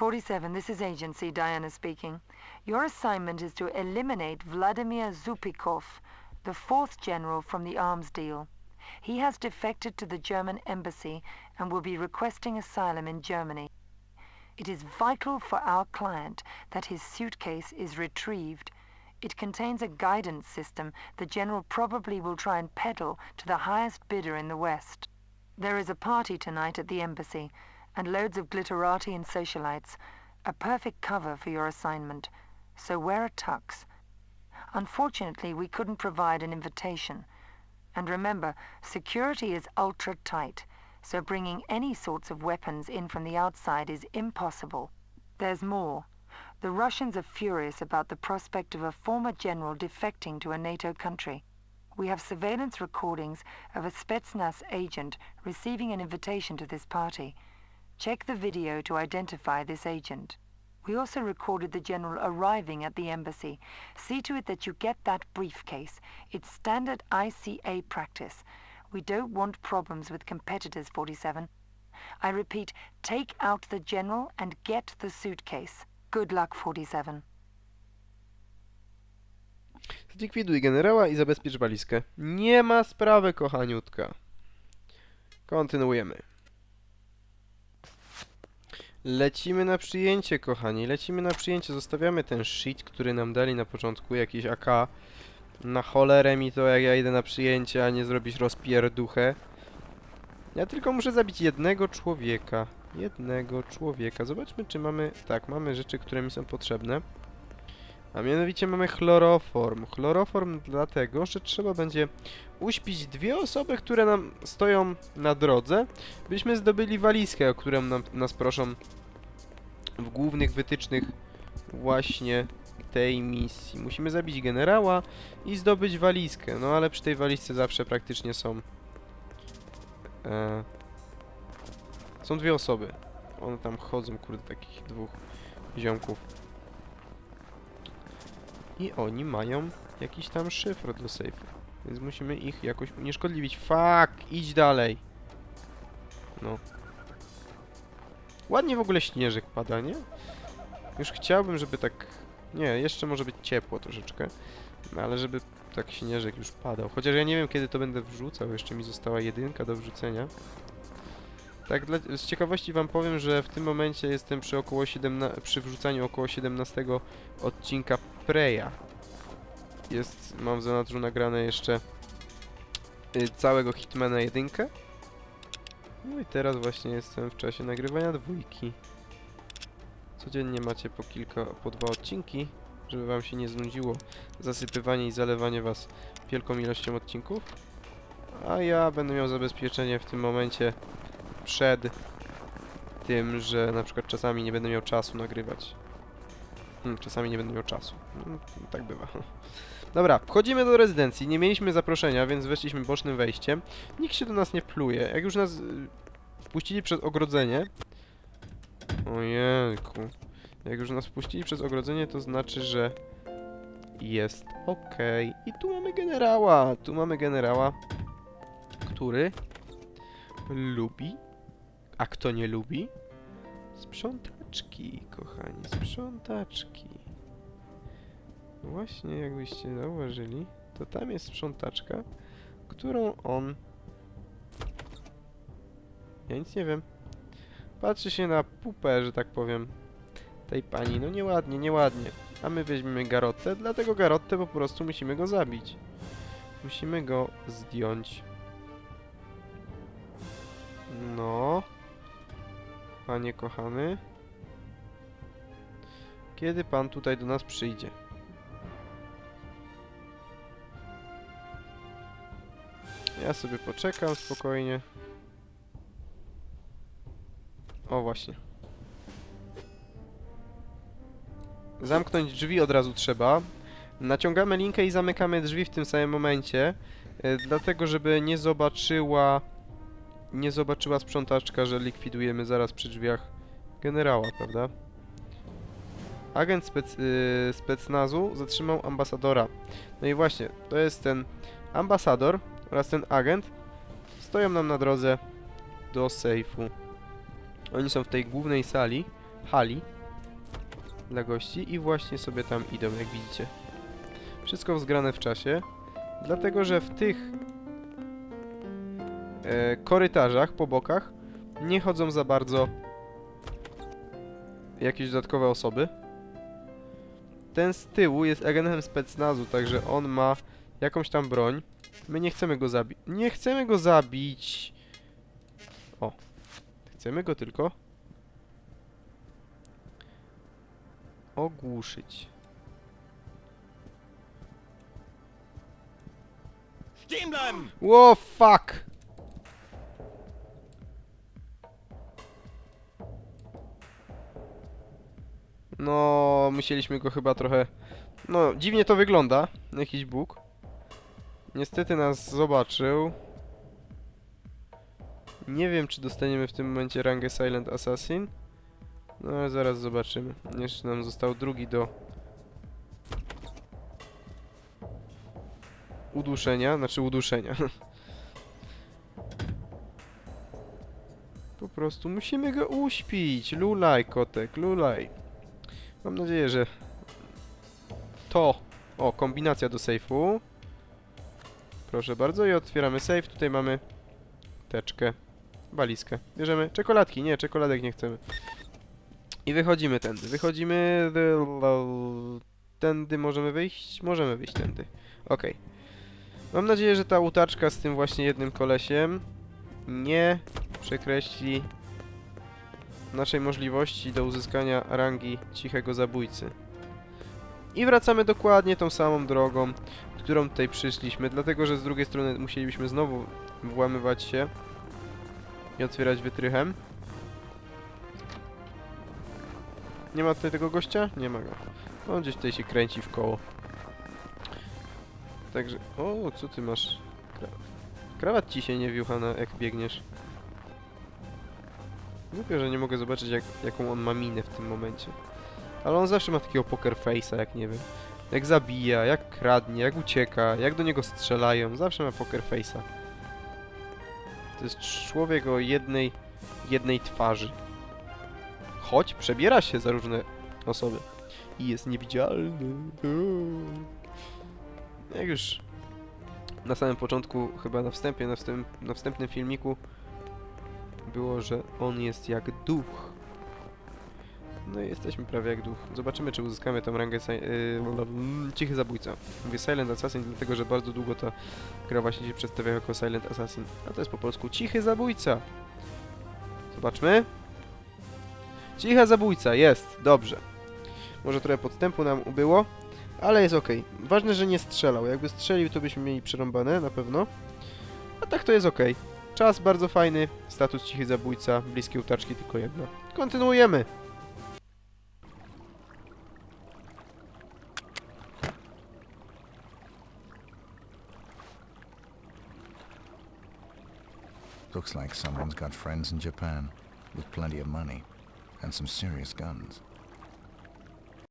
47, this is Agency, Diana speaking. Your assignment is to eliminate Vladimir Zupikov, the fourth general from the arms deal. He has defected to the German embassy and will be requesting asylum in Germany. It is vital for our client that his suitcase is retrieved. It contains a guidance system the general probably will try and peddle to the highest bidder in the West. There is a party tonight at the embassy, and loads of glitterati and socialites. A perfect cover for your assignment. So wear a tux. Unfortunately, we couldn't provide an invitation. And remember, security is ultra tight, so bringing any sorts of weapons in from the outside is impossible. There's more. The Russians are furious about the prospect of a former general defecting to a NATO country. We have surveillance recordings of a Spetsnaz agent receiving an invitation to this party. Check the video to identify this agent. We also recorded the general arriving at the embassy. See to it that you get that briefcase. It's standard ICA practice. We don't want problems with competitors, 47. I repeat, take out the general and get the suitcase. Good luck, 47. Zlikwiduj generała i zabezpiecz walizkę. Nie ma sprawy, kochaniutka. Kontynuujemy. Lecimy na przyjęcie, kochani. Lecimy na przyjęcie. Zostawiamy ten shit, który nam dali na początku, jakiś AK. Na cholerę mi to, jak ja idę na przyjęcie, a nie zrobić rozpierduchę. Ja tylko muszę zabić jednego człowieka. Jednego człowieka. Zobaczmy, czy mamy... Tak, mamy rzeczy, które mi są potrzebne. A mianowicie mamy chloroform. Chloroform dlatego, że trzeba będzie uśpić dwie osoby, które nam stoją na drodze, byśmy zdobyli walizkę, o którą nam, nas proszą w głównych wytycznych właśnie tej misji. Musimy zabić generała i zdobyć walizkę. No ale przy tej walizce zawsze praktycznie są e, są dwie osoby. One tam chodzą, kurde, takich dwóch ziomków. I oni mają jakiś tam szyfr do sejfu. Więc musimy ich jakoś unieszkodliwić. Fuck! Idź dalej! No. Ładnie w ogóle śnieżek pada, nie? Już chciałbym, żeby tak... Nie, jeszcze może być ciepło troszeczkę. No, ale żeby tak śnieżek już padał. Chociaż ja nie wiem, kiedy to będę wrzucał. Jeszcze mi została jedynka do wrzucenia. Tak, dla, z ciekawości wam powiem, że w tym momencie jestem przy około 17, przy wrzucaniu około 17 odcinka Preya. Jest, mam w zanadrzu nagrane jeszcze y, całego Hitmana 1. No i teraz właśnie jestem w czasie nagrywania dwójki. Codziennie macie po kilka, po dwa odcinki, żeby wam się nie znudziło zasypywanie i zalewanie was wielką ilością odcinków. A ja będę miał zabezpieczenie w tym momencie przed tym, że na przykład czasami nie będę miał czasu nagrywać. Hmm, czasami nie będę miał czasu. No, tak bywa. Dobra, wchodzimy do rezydencji. Nie mieliśmy zaproszenia, więc weszliśmy bocznym wejściem. Nikt się do nas nie pluje. Jak już nas y, wpuścili przez ogrodzenie... Ojejku. Jak już nas wpuścili przez ogrodzenie, to znaczy, że jest ok. I tu mamy generała. Tu mamy generała, który lubi a kto nie lubi? Sprzątaczki, kochani, sprzątaczki. Właśnie, jakbyście zauważyli, to tam jest sprzątaczka, którą on... Ja nic nie wiem. Patrzy się na pupę, że tak powiem, tej pani. No nieładnie, nieładnie. A my weźmiemy garotę, dlatego garotę po prostu musimy go zabić. Musimy go zdjąć. No. Panie kochany. Kiedy pan tutaj do nas przyjdzie? Ja sobie poczekam spokojnie. O właśnie. Zamknąć drzwi od razu trzeba. Naciągamy linkę i zamykamy drzwi w tym samym momencie. y, Dlatego, żeby nie zobaczyła nie zobaczyła sprzątaczka, że likwidujemy zaraz przy drzwiach generała, prawda? Agent spec, yy, specnazu zatrzymał ambasadora. No i właśnie, to jest ten ambasador oraz ten agent. Stoją nam na drodze do sejfu. Oni są w tej głównej sali, hali dla gości i właśnie sobie tam idą, jak widzicie. Wszystko wzgrane w czasie, dlatego że w tych e, korytarzach po bokach nie chodzą za bardzo jakieś dodatkowe osoby. Ten z tyłu jest agentem specnazu, także on ma jakąś tam broń. My nie chcemy go zabić. Nie chcemy go zabić! O. Chcemy go tylko ogłuszyć. Bleiben! Ło, fuck! Musieliśmy go chyba trochę... No, dziwnie to wygląda. Jakiś bóg. Niestety nas zobaczył. Nie wiem, czy dostaniemy w tym momencie rangę Silent Assassin. No, ale zaraz zobaczymy. Jeszcze nam został drugi do... Uduszenia, znaczy uduszenia. Po prostu musimy go uśpić. Lulaj, kotek, lulaj. Mam nadzieję, że to... O, kombinacja do sejfu. Proszę bardzo i otwieramy safe. Tutaj mamy teczkę, walizkę. Bierzemy czekoladki. Nie, czekoladek nie chcemy. I wychodzimy tędy. Wychodzimy... Tędy możemy wyjść? Możemy wyjść tędy. Okej. Mam nadzieję, że ta utaczka z tym właśnie jednym kolesiem nie przekreśli naszej możliwości do uzyskania rangi cichego zabójcy. I wracamy dokładnie tą samą drogą, którą tutaj przyszliśmy, dlatego że z drugiej strony musielibyśmy znowu włamywać się i otwierać wytrychem. Nie ma tutaj tego gościa? Nie ma go. On gdzieś tutaj się kręci w koło. Także... O, co ty masz? Kra... Krawat ci się nie wiucha, na, jak biegniesz. Głupio, że nie mogę zobaczyć, jak, jaką on ma minę w tym momencie. Ale on zawsze ma takiego poker face'a, jak nie wiem. Jak zabija, jak kradnie, jak ucieka, jak do niego strzelają. Zawsze ma poker face'a. To jest człowiek o jednej, jednej twarzy. Choć przebiera się za różne osoby. I jest niewidzialny. Jak już na samym początku, chyba na wstępie, na, wstęp, na wstępnym filmiku było, że on jest jak duch. No i jesteśmy prawie jak duch. Zobaczymy, czy uzyskamy tą rangę yy, Cichy Zabójca. Mówię Silent Assassin, dlatego że bardzo długo ta gra właśnie się przedstawia jako Silent Assassin. A to jest po polsku Cichy Zabójca. Zobaczmy. Cicha Zabójca, jest, dobrze. Może trochę podstępu nam ubyło, ale jest ok. Ważne, że nie strzelał. Jakby strzelił, to byśmy mieli przerąbane, na pewno. A tak to jest ok. Czas bardzo fajny, status cichy zabójca, bliskie utaczki tylko jedna. Kontynuujemy! Looks like someone's got friends in Japan with plenty of money and some serious guns.